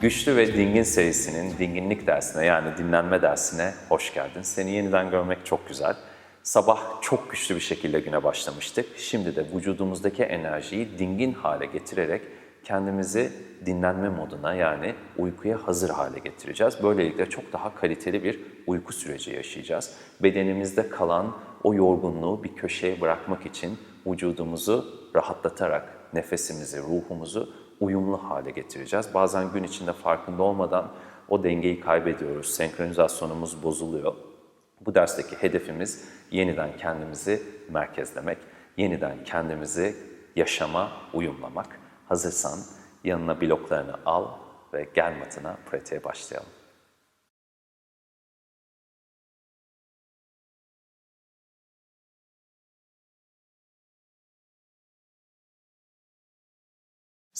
Güçlü ve Dingin serisinin dinginlik dersine yani dinlenme dersine hoş geldin. Seni yeniden görmek çok güzel. Sabah çok güçlü bir şekilde güne başlamıştık. Şimdi de vücudumuzdaki enerjiyi dingin hale getirerek kendimizi dinlenme moduna yani uykuya hazır hale getireceğiz. Böylelikle çok daha kaliteli bir uyku süreci yaşayacağız. Bedenimizde kalan o yorgunluğu bir köşeye bırakmak için vücudumuzu rahatlatarak nefesimizi, ruhumuzu uyumlu hale getireceğiz. Bazen gün içinde farkında olmadan o dengeyi kaybediyoruz, senkronizasyonumuz bozuluyor. Bu dersteki hedefimiz yeniden kendimizi merkezlemek, yeniden kendimizi yaşama uyumlamak. Hazırsan yanına bloklarını al ve gel matına pratiğe başlayalım.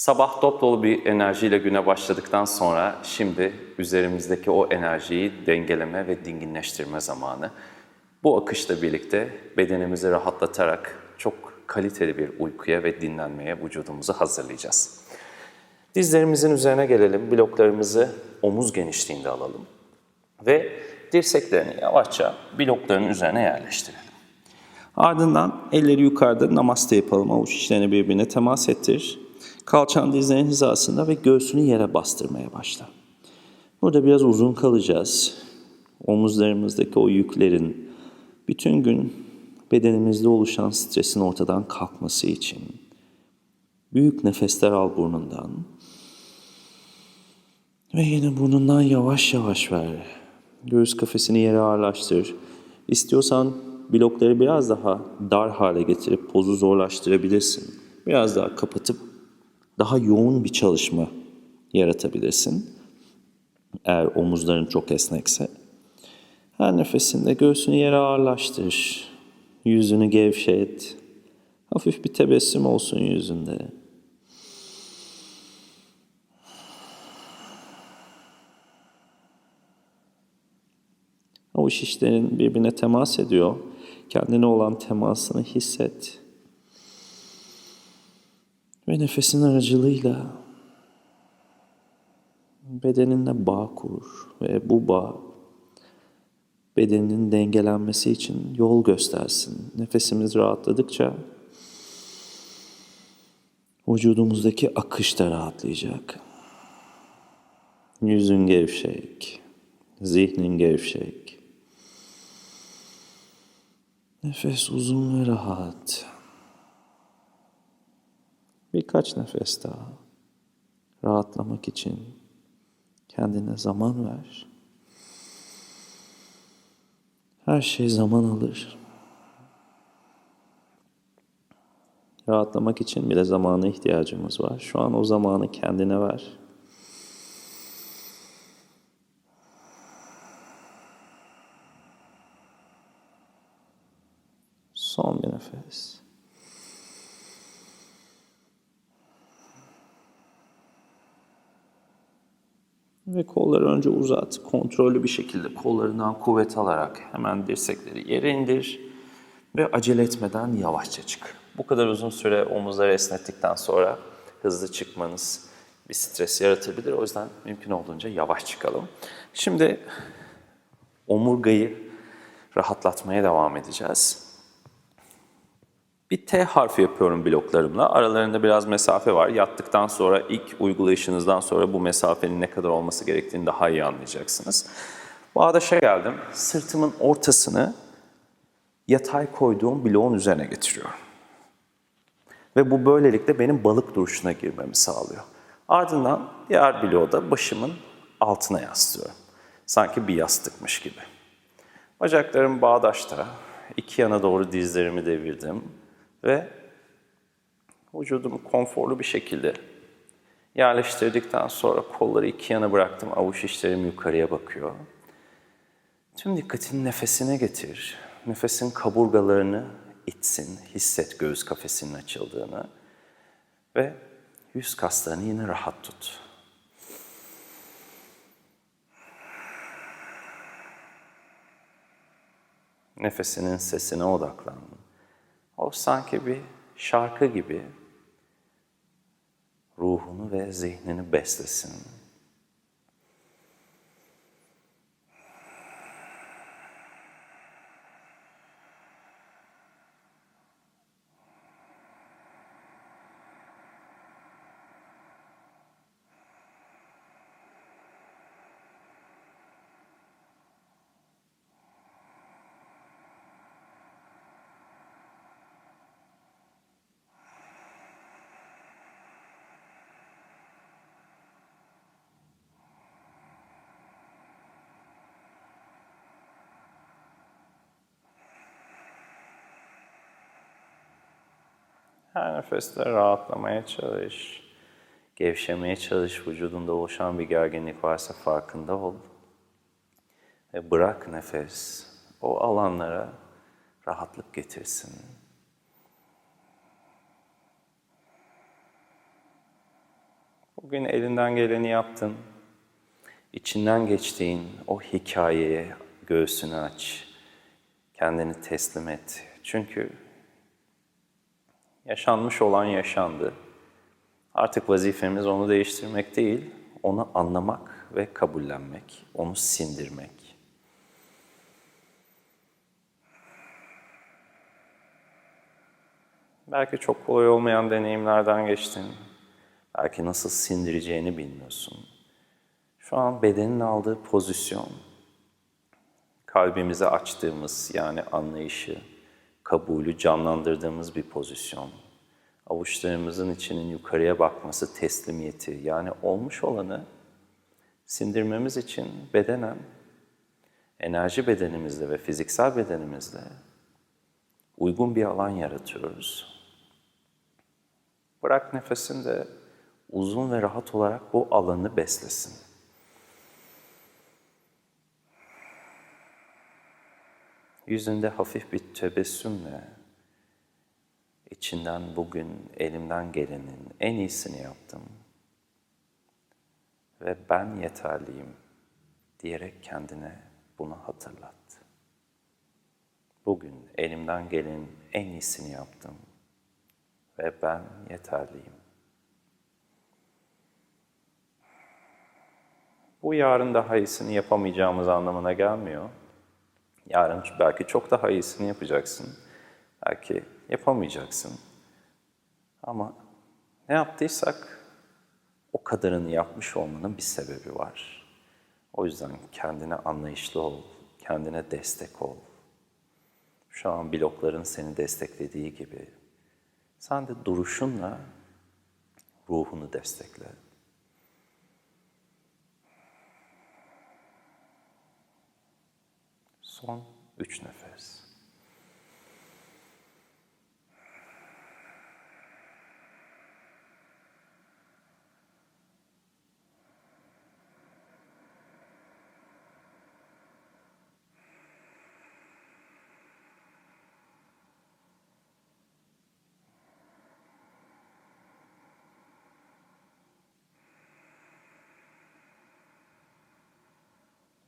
Sabah dop dolu bir enerjiyle güne başladıktan sonra şimdi üzerimizdeki o enerjiyi dengeleme ve dinginleştirme zamanı. Bu akışla birlikte bedenimizi rahatlatarak çok kaliteli bir uykuya ve dinlenmeye vücudumuzu hazırlayacağız. Dizlerimizin üzerine gelelim, bloklarımızı omuz genişliğinde alalım ve dirseklerini yavaşça blokların üzerine yerleştirelim. Ardından elleri yukarıda namaste yapalım. Avuç içlerini birbirine temas ettir. Kalçan dizlerin hizasında ve göğsünü yere bastırmaya başla. Burada biraz uzun kalacağız. Omuzlarımızdaki o yüklerin bütün gün bedenimizde oluşan stresin ortadan kalkması için büyük nefesler al burnundan. Ve yine burnundan yavaş yavaş ver. Göğüs kafesini yere ağırlaştır. İstiyorsan blokları biraz daha dar hale getirip pozu zorlaştırabilirsin. Biraz daha kapatıp daha yoğun bir çalışma yaratabilirsin. Eğer omuzların çok esnekse. Her nefesinde göğsünü yere ağırlaştır. Yüzünü gevşet. Hafif bir tebessüm olsun yüzünde. Avuç işlerin birbirine temas ediyor. Kendine olan temasını hisset. Ve nefesin aracılığıyla bedeninle bağ kur ve bu bağ bedeninin dengelenmesi için yol göstersin. Nefesimiz rahatladıkça vücudumuzdaki akış da rahatlayacak. Yüzün gevşek, zihnin gevşek. Nefes uzun ve rahat. Birkaç nefes daha rahatlamak için kendine zaman ver. Her şey zaman alır. Rahatlamak için bile zamana ihtiyacımız var. Şu an o zamanı kendine ver. Son bir nefes. Ve kolları önce uzat. Kontrollü bir şekilde kollarından kuvvet alarak hemen dirsekleri yere indir. Ve acele etmeden yavaşça çık. Bu kadar uzun süre omuzları esnettikten sonra hızlı çıkmanız bir stres yaratabilir. O yüzden mümkün olduğunca yavaş çıkalım. Şimdi omurgayı rahatlatmaya devam edeceğiz. Bir T harfi yapıyorum bloklarımla. Aralarında biraz mesafe var. Yattıktan sonra ilk uygulayışınızdan sonra bu mesafenin ne kadar olması gerektiğini daha iyi anlayacaksınız. Bağdaşa geldim. Sırtımın ortasını yatay koyduğum bloğun üzerine getiriyorum. Ve bu böylelikle benim balık duruşuna girmemi sağlıyor. Ardından diğer bloğu da başımın altına yaslıyorum. Sanki bir yastıkmış gibi. Bacaklarım bağdaşta. iki yana doğru dizlerimi devirdim ve vücudumu konforlu bir şekilde yerleştirdikten sonra kolları iki yana bıraktım. Avuç içlerim yukarıya bakıyor. Tüm dikkatini nefesine getir. Nefesin kaburgalarını itsin. Hisset göğüs kafesinin açıldığını. Ve yüz kaslarını yine rahat tut. Nefesinin sesine odaklan. O sanki bir şarkı gibi ruhunu ve zihnini beslesin. Her nefeste rahatlamaya çalış. Gevşemeye çalış. Vücudunda oluşan bir gerginlik varsa farkında ol. Ve bırak nefes o alanlara rahatlık getirsin. Bugün elinden geleni yaptın. İçinden geçtiğin o hikayeye göğsünü aç. Kendini teslim et. Çünkü yaşanmış olan yaşandı. Artık vazifemiz onu değiştirmek değil, onu anlamak ve kabullenmek, onu sindirmek. Belki çok kolay olmayan deneyimlerden geçtin. Belki nasıl sindireceğini bilmiyorsun. Şu an bedenin aldığı pozisyon, kalbimize açtığımız yani anlayışı, kabulü canlandırdığımız bir pozisyon. Avuçlarımızın içinin yukarıya bakması, teslimiyeti yani olmuş olanı sindirmemiz için bedenen, enerji bedenimizle ve fiziksel bedenimizle uygun bir alan yaratıyoruz. Bırak nefesin de uzun ve rahat olarak bu alanı beslesin. Yüzünde hafif bir tebessümle içinden bugün elimden gelenin en iyisini yaptım ve ben yeterliyim diyerek kendine bunu hatırlat. Bugün elimden gelenin en iyisini yaptım ve ben yeterliyim. Bu yarın daha iyisini yapamayacağımız anlamına gelmiyor. Yarın belki çok daha iyisini yapacaksın. Belki yapamayacaksın. Ama ne yaptıysak o kadarını yapmış olmanın bir sebebi var. O yüzden kendine anlayışlı ol, kendine destek ol. Şu an blokların seni desteklediği gibi sen de duruşunla ruhunu destekle. Son üç nefes.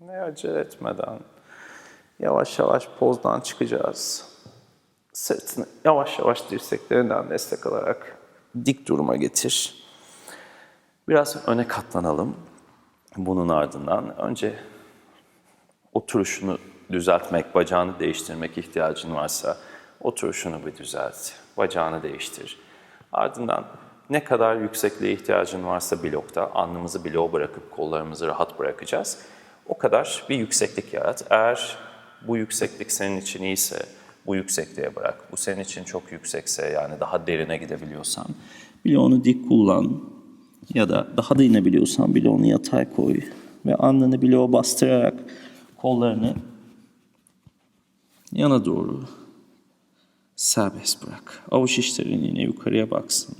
Ve acele etmeden yavaş yavaş pozdan çıkacağız. Sırtını yavaş yavaş dirseklerinden destek alarak dik duruma getir. Biraz öne katlanalım. Bunun ardından önce oturuşunu düzeltmek, bacağını değiştirmek ihtiyacın varsa oturuşunu bir düzelt, bacağını değiştir. Ardından ne kadar yüksekliğe ihtiyacın varsa blokta, alnımızı bloğa bırakıp kollarımızı rahat bırakacağız. O kadar bir yükseklik yarat. Eğer bu yükseklik senin için iyiyse bu yüksekliğe bırak. Bu senin için çok yüksekse yani daha derine gidebiliyorsan Bloğunu dik kullan ya da daha da inebiliyorsan bloğunu yatay koy ve alnını bloğa bastırarak kollarını yana doğru serbest bırak. Avuç içlerin yine yukarıya baksın.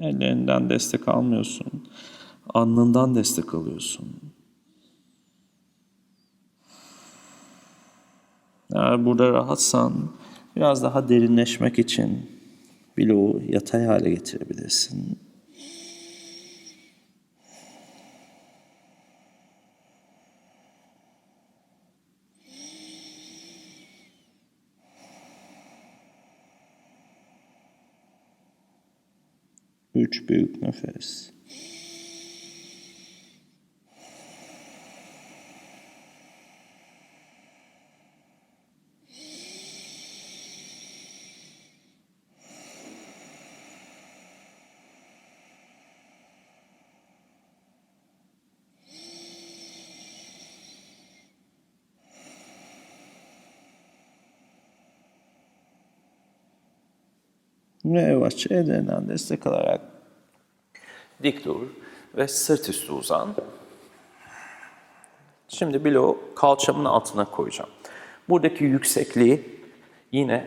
Ellerinden destek almıyorsun. Alnından destek alıyorsun. Eğer burada rahatsan biraz daha derinleşmek için bloğu yatay hale getirebilirsin. Üç büyük nefes. Ve yavaşça ellerinden destek alarak dik dur ve sırt üstü uzan. Şimdi bloğu kalçamın altına koyacağım. Buradaki yüksekliği yine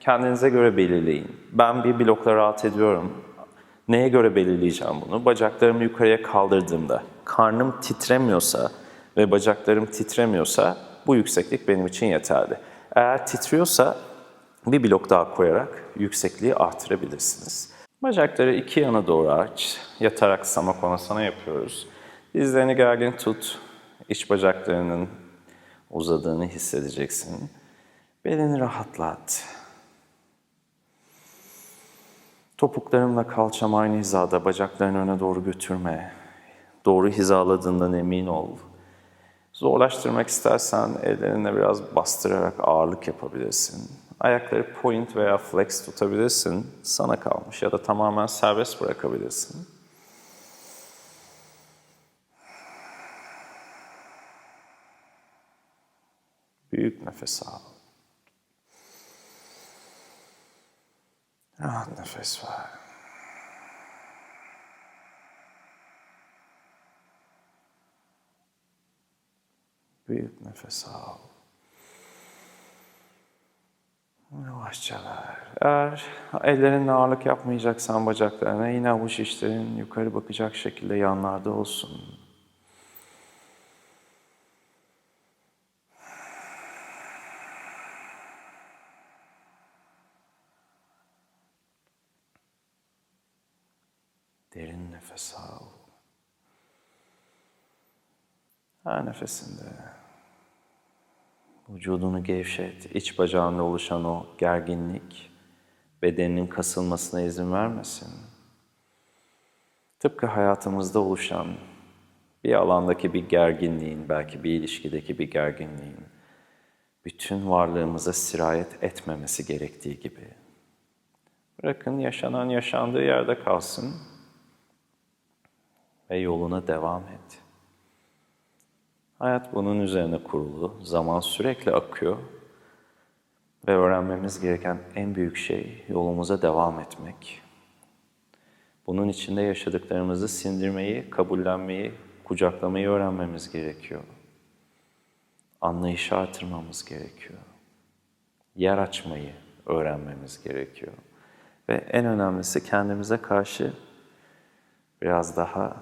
kendinize göre belirleyin. Ben bir blokla rahat ediyorum. Neye göre belirleyeceğim bunu? Bacaklarımı yukarıya kaldırdığımda karnım titremiyorsa ve bacaklarım titremiyorsa bu yükseklik benim için yeterli. Eğer titriyorsa bir blok daha koyarak yüksekliği artırabilirsiniz. Bacakları iki yana doğru aç. Yatarak samakonasana yapıyoruz. Dizlerini gergin tut. İç bacaklarının uzadığını hissedeceksin. Belini rahatlat. Topuklarımla kalçam aynı hizada, bacaklarını öne doğru götürme. Doğru hizaladığından emin ol. Zorlaştırmak istersen ellerinle biraz bastırarak ağırlık yapabilirsin. Ayakları point veya flex tutabilirsin. Sana kalmış ya da tamamen serbest bırakabilirsin. Büyük nefes al. Rahat nefes ver. Büyük nefes al. Yavaşça ver. Eğer ellerinle ağırlık yapmayacaksan bacaklarına yine avuç içlerin yukarı bakacak şekilde yanlarda olsun. Derin nefes al. Her nefesinde vücudunu gevşet. İç bacağında oluşan o gerginlik bedeninin kasılmasına izin vermesin. Tıpkı hayatımızda oluşan bir alandaki bir gerginliğin, belki bir ilişkideki bir gerginliğin bütün varlığımıza sirayet etmemesi gerektiği gibi. Bırakın yaşanan yaşandığı yerde kalsın ve yoluna devam et. Hayat bunun üzerine kurulu, zaman sürekli akıyor ve öğrenmemiz gereken en büyük şey yolumuza devam etmek. Bunun içinde yaşadıklarımızı sindirmeyi, kabullenmeyi, kucaklamayı öğrenmemiz gerekiyor. Anlayışı artırmamız gerekiyor. Yer açmayı öğrenmemiz gerekiyor. Ve en önemlisi kendimize karşı biraz daha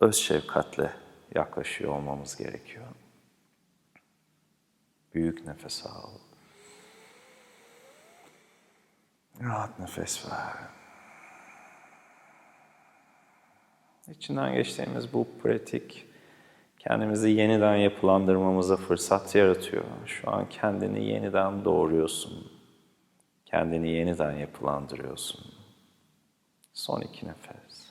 öz şefkatle yaklaşıyor olmamız gerekiyor. Büyük nefes al. Rahat nefes ver. İçinden geçtiğimiz bu pratik kendimizi yeniden yapılandırmamıza fırsat yaratıyor. Şu an kendini yeniden doğuruyorsun. Kendini yeniden yapılandırıyorsun. Son iki nefes.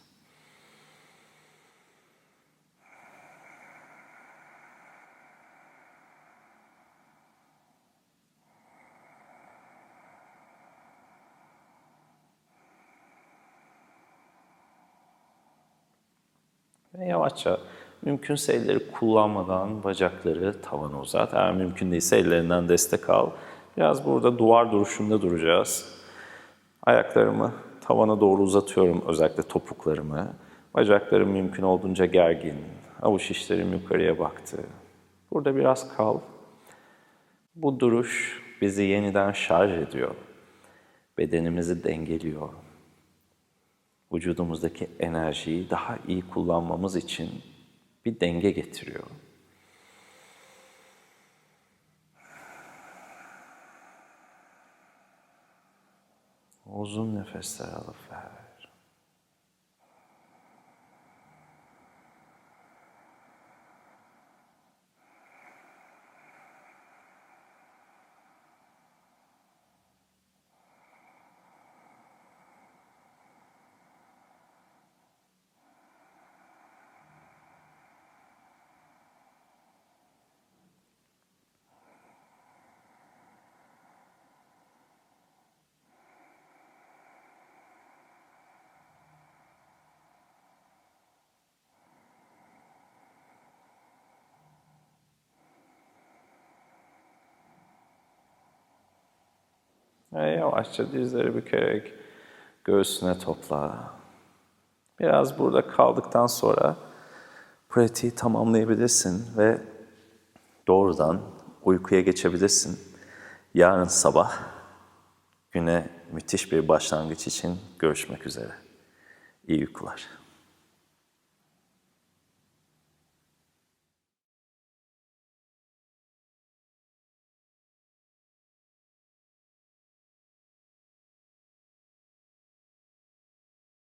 Ve yavaşça mümkünse elleri kullanmadan bacakları tavana uzat. Eğer mümkün değilse ellerinden destek al. Biraz burada duvar duruşunda duracağız. Ayaklarımı tavana doğru uzatıyorum özellikle topuklarımı. Bacaklarım mümkün olduğunca gergin. Avuç içlerim yukarıya baktı. Burada biraz kal. Bu duruş bizi yeniden şarj ediyor. Bedenimizi dengeliyor vücudumuzdaki enerjiyi daha iyi kullanmamız için bir denge getiriyor. Uzun nefesler alıp ver. Ve yavaşça dizleri bükerek göğsüne topla. Biraz burada kaldıktan sonra pratiği tamamlayabilirsin ve doğrudan uykuya geçebilirsin. Yarın sabah güne müthiş bir başlangıç için görüşmek üzere. İyi uykular.